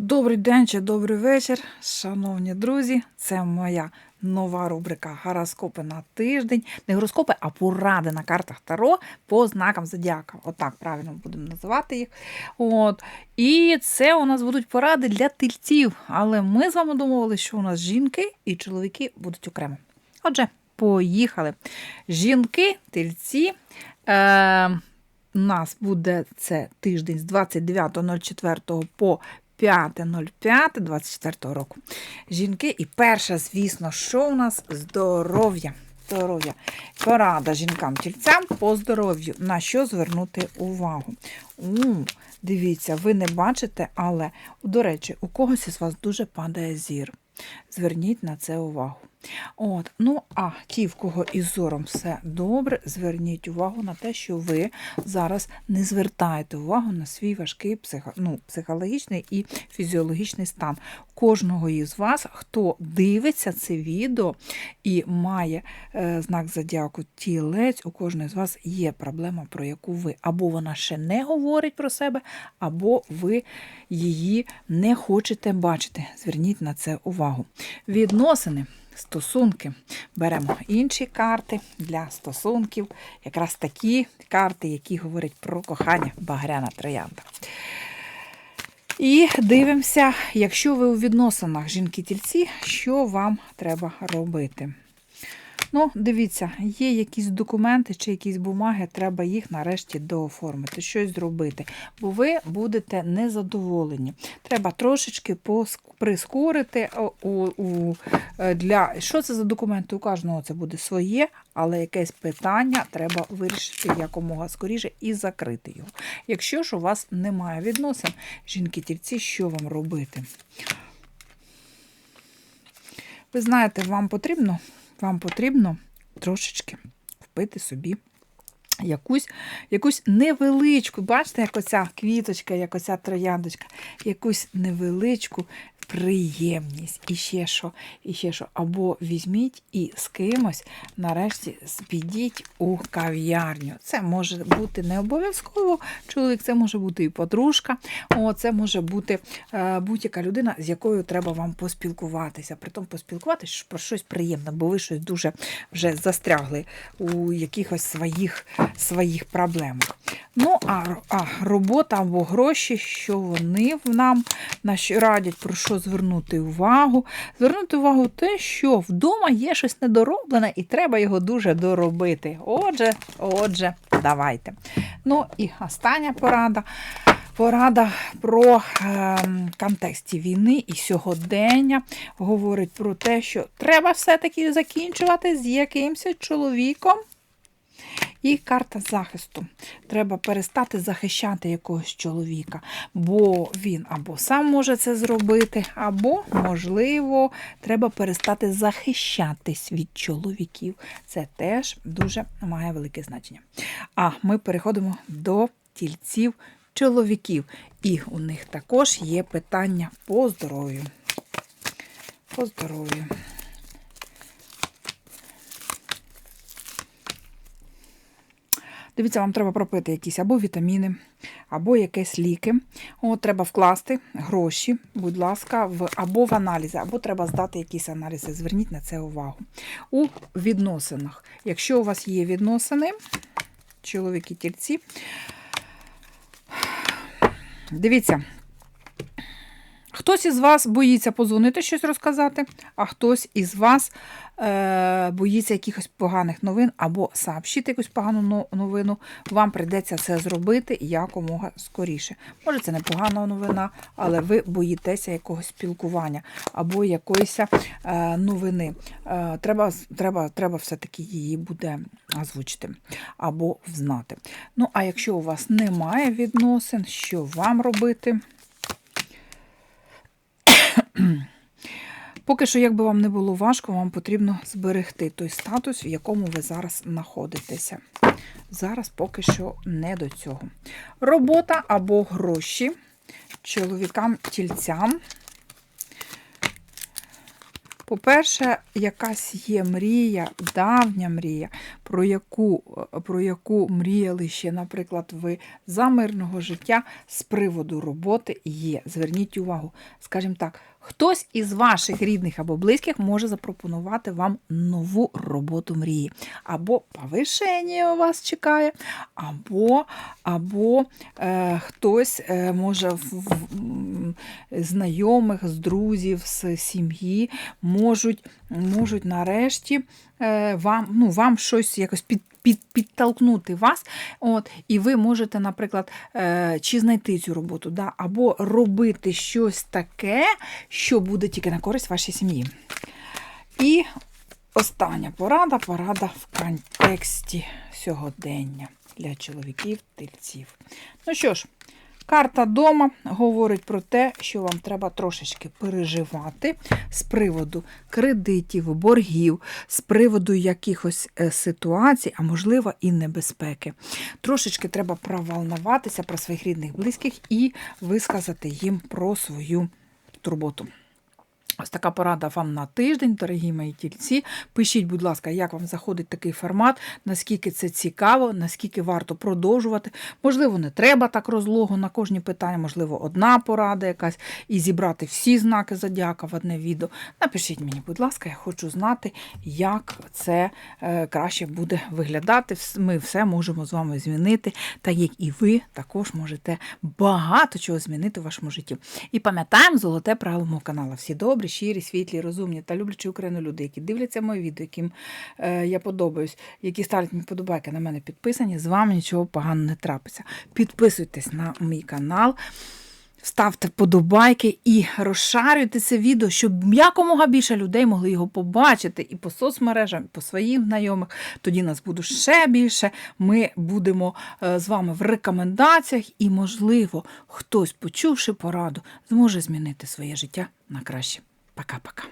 Добрий день чи добрий вечір, шановні друзі. Це моя нова рубрика Гороскопи на тиждень. Не гороскопи, а поради на картах Таро по знакам зодіака. Отак правильно будемо називати їх. От. І це у нас будуть поради для тельців. Але ми з вами домовилися, що у нас жінки і чоловіки будуть окремо. Отже, поїхали. Жінки, тельці. Е- у нас буде це тиждень з 29.04 по 5.05.24 року. Жінки, і перша, звісно, що у нас здоров'я. Здоров'я. Порада жінкам-тільцям по здоров'ю. На що звернути увагу? У, дивіться, ви не бачите, але, до речі, у когось із вас дуже падає зір. Зверніть на це увагу. От, ну а ті, в кого із зором все добре, зверніть увагу на те, що ви зараз не звертаєте увагу на свій важкий психо, ну, психологічний і фізіологічний стан. Кожного із вас, хто дивиться це відео і має е, знак зодіаку тілець, у кожного з вас є проблема, про яку ви або вона ще не говорить про себе, або ви її не хочете бачити. Зверніть на це увагу. Відносини. Стосунки. Беремо інші карти для стосунків, якраз такі карти, які говорять про кохання багряна троянда. І дивимося, якщо ви у відносинах жінки-тільці, що вам треба робити. Ну, дивіться, є якісь документи чи якісь бумаги, треба їх нарешті дооформити, щось зробити, бо ви будете незадоволені. Треба трошечки прискорити у, у, для що це за документи? У кожного це буде своє, але якесь питання треба вирішити якомога скоріше і закрити його. Якщо ж у вас немає відносин, жінки-тільці, що вам робити? Ви знаєте, вам потрібно вам потрібно трошечки впити собі якусь якусь невеличку, бачите, як оця квіточка, як оця трояндочка, якусь невеличку приємність. І ще що, і ще що. Або візьміть і з кимось нарешті підіть у кав'ярню. Це може бути не обов'язково чоловік, це може бути і подружка, о, це може бути е, будь-яка людина, з якою треба вам поспілкуватися. Притом поспілкуватися про щось приємне, бо ви щось дуже вже застрягли у якихось своїх, своїх проблемах. Ну, а, а робота або гроші, що вони в нам радять, про що звернути увагу. Звернути увагу те, що вдома є щось недороблене, і треба його дуже доробити. Отже, отже, давайте. Ну і остання порада. Порада про е, контексті війни і сьогодення говорить про те, що треба все-таки закінчувати з якимось чоловіком. І карта захисту. Треба перестати захищати якогось чоловіка, бо він або сам може це зробити, або, можливо, треба перестати захищатись від чоловіків. Це теж дуже має велике значення. А ми переходимо до тільців чоловіків. І у них також є питання по здоров'ю. По здоров'ю. Дивіться, вам треба пропити якісь або вітаміни, або якісь ліки. От, Треба вкласти гроші, будь ласка, в, або в аналізи, або треба здати якісь аналізи. Зверніть на це увагу. У відносинах. Якщо у вас є відносини, чоловіки тільці, дивіться. Хтось із вас боїться позвонити щось розказати, а хтось із вас е, боїться якихось поганих новин або сообщити якусь погану новину. Вам прийдеться це зробити якомога скоріше. Може, це не погана новина, але ви боїтеся якогось спілкування або якоїсь е, новини. Е, Треба треба, треба все-таки її буде озвучити або взнати. Ну, а якщо у вас немає відносин, що вам робити? Поки що, як би вам не було важко, вам потрібно зберегти той статус, в якому ви зараз знаходитеся. Зараз поки що не до цього. Робота або гроші чоловікам-тільцям. По-перше, якась є мрія, давня мрія, про яку, про яку мріяли ще, наприклад, ви за мирного життя з приводу роботи є. Зверніть увагу, скажімо так, хтось із ваших рідних або близьких може запропонувати вам нову роботу мрії. Або повишення вас чекає, або, або е, хтось е, може в, в, знайомих, з друзів, з сім'ї можуть, можуть нарешті е, вам, ну, вам щось якось під, під, підтолкнути вас. От, і ви можете, наприклад, е, чи знайти цю роботу, да, або робити щось таке, що буде тільки на користь вашій сім'ї. І остання порада порада в контексті сьогодення для чоловіків-тельців. Ну що ж, карта дома говорить про те, що вам треба трошечки переживати з приводу кредитів, боргів, з приводу якихось е, ситуацій, а можливо і небезпеки. Трошечки треба проволнуватися про своїх рідних близьких і висказати їм про свою турботу. Ось така порада вам на тиждень, дорогі мої тільці. Пишіть, будь ласка, як вам заходить такий формат, наскільки це цікаво, наскільки варто продовжувати. Можливо, не треба так розлого на кожні питання, можливо, одна порада якась, і зібрати всі знаки зодіака в одне відео. Напишіть мені, будь ласка, я хочу знати, як це е, краще буде виглядати. Ми все можемо з вами змінити, так як і ви також можете багато чого змінити в вашому житті. І пам'ятаємо золоте правило мого каналу. Всі добрі, щирі, світлі, розумні та люблячі Україну люди, які дивляться мої відео, яким е, я подобаюсь, які ставлять мені подобайки на мене підписані, з вами нічого поганого не трапиться. Підписуйтесь на мій канал. Ставте вподобайки і розшарюйте це відео, щоб якомога більше людей могли його побачити і по соцмережам, і по своїм знайомих. Тоді нас буде ще більше. Ми будемо е, з вами в рекомендаціях, і, можливо, хтось, почувши пораду, зможе змінити своє життя на краще. Пока-пока.